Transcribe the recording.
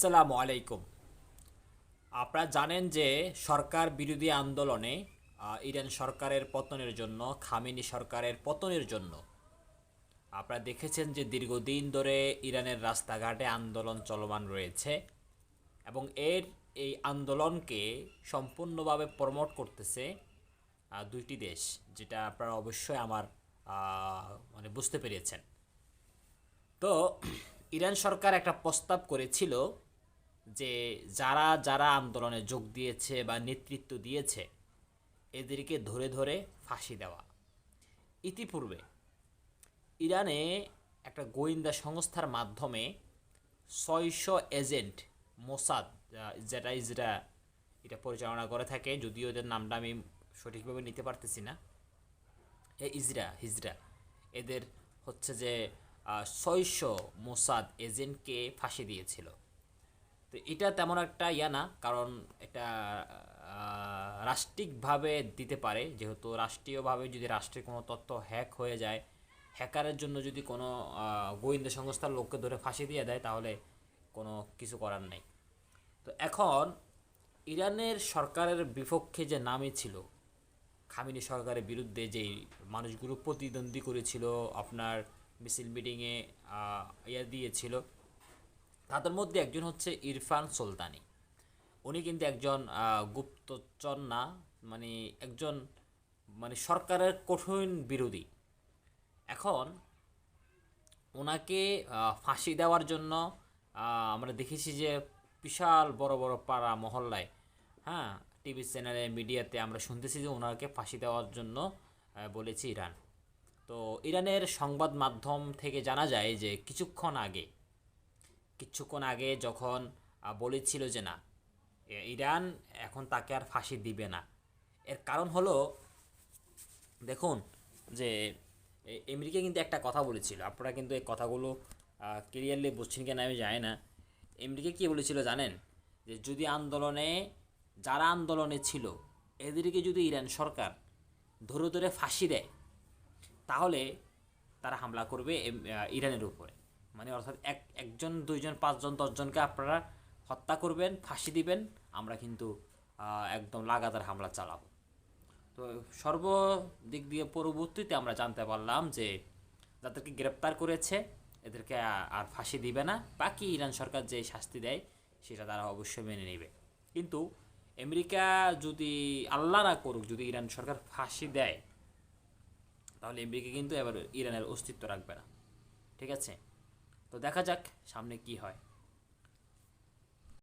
আসসালামু আলাইকুম। আপনারা জানেন যে সরকার বিরোধী আন্দোলনে ইরান সরকারের পতনের জন্য, খামেনি সরকারের পতনের জন্য। আপনারা দেখেছেন যে দীর্ঘদিন ধরে ইরানের রাস্তাঘাটে আন্দোলন চলমান রয়েছে এবং এর এই আন্দোলনকে সম্পূর্ণভাবে প্রমোট করতেছে দুইটি দেশ, যেটা আপনারা অবশ্যই আমার মানে বুঝতে পেরেছেন। তো, ইরান সরকার একটা প্রস্তাব করেছিল যে যারা যারা আন্দোলনে যোগ দিয়েছে বা নেতৃত্ব দিয়েছে, এদেরকে ধরে ধরে ফাঁসি দেওয়া। ইতিপূর্বে ইরানে একটা গোয়েন্দা সংস্থার মাধ্যমে ছয়শো এজেন্ট মোসাদ যেটা ইজরা, এটা পরিচালনা করে থাকে, যদিও এদের নামটা আমি সঠিকভাবে নিতে পারতেছি না। এ ইজরা, হিজরা, এদের হচ্ছে যে ছয়শো মোসাদ এজেন্টকে ফাঁসি দিয়েছিল। তো এটা তেমন একটা ইয়া না, কারণ এটা রাষ্ট্রিকভাবে দিতে পারে। যেহেতু রাষ্ট্রীয়ভাবে যদি রাষ্ট্রের কোনো তথ্য হ্যাক হয়ে যায়, হ্যাকারের জন্য যদি কোনো গোয়েন্দা সংস্থার লোককে ধরে ফাঁসি দিয়ে দেয়, তাহলে কোনো কিছু করার নেই। তো এখন ইরানের সরকারের বিপক্ষে যে নামে ছিল, খামিনি সরকারের বিরুদ্ধে যেই মানুষগুলো প্রতিদ্বন্দ্বী করেছিল, আপনার মিছিল মিটিংয়ে ইয়া দিয়েছিল তাদের মধ্যে একজন হচ্ছে ইরফান সুলতানি। উনি কিন্তু একজন গুপ্তচর না মানে একজন মানে সরকারের কঠিন বিরোধী। এখন ওনাকে ফাঁসি দেওয়ার জন্য আমরা দেখেছি যে বিশাল বড় বড় পাড়া, মহল্লায় হ্যাঁ টিভি চ্যানেলে, মিডিয়াতে আমরা শুনতেছি যে ওনাকে ফাঁসি দেওয়ার জন্য বলেছে ইরান। তো ইরানের সংবাদ মাধ্যম থেকে জানা যায় যে কিছুক্ষণ আগে কিছুক্ষণ আগে যখন বলেছিল যে না ইরান এখন তাকে আর ফাঁসি দিবে না। এর কারণ হলো, দেখুন যে আমেরিকা কিন্তু একটা কথা বলেছিল। আপনারা কিন্তু এই কথাগুলো ক্লিয়ারলি বুঝছেন কেন আমি জানি না। আমেরিকা কী বলেছিল জানেন? যে যদি আন্দোলনে, যারা আন্দোলনে ছিল, এদেরকে যদি ইরান সরকার ধরে ধরে ফাঁসি দেয়, তাহলে তারা হামলা করবে ইরানের উপরে। মানে অর্থাৎ এক, একজন, দুইজন, পাঁচজন, দশজনকে আপনারা হত্যা করবেন, ফাঁসি দিবেন, আমরা কিন্তু একদম লাগাতার হামলা চালাবো। তো সর্বদিক দিয়ে পরবর্তীতে আমরা জানতে পারলাম যে যাদেরকে গ্রেপ্তার করেছে, এদেরকে আর ফাঁসি দিবে না। বাকি ইরান সরকার যে শাস্তি দেয়, সেটা তারা অবশ্যই মেনে নেবে। কিন্তু আমেরিকা যদি আল্লাহ না করুক, যদি ইরান সরকার ফাঁসি দেয়, তাহলে আমেরিকা কিন্তু এবার ইরানের অস্তিত্ব রাখবে না। ঠিক আছে? তো দেখা যাক সামনে কি হয়।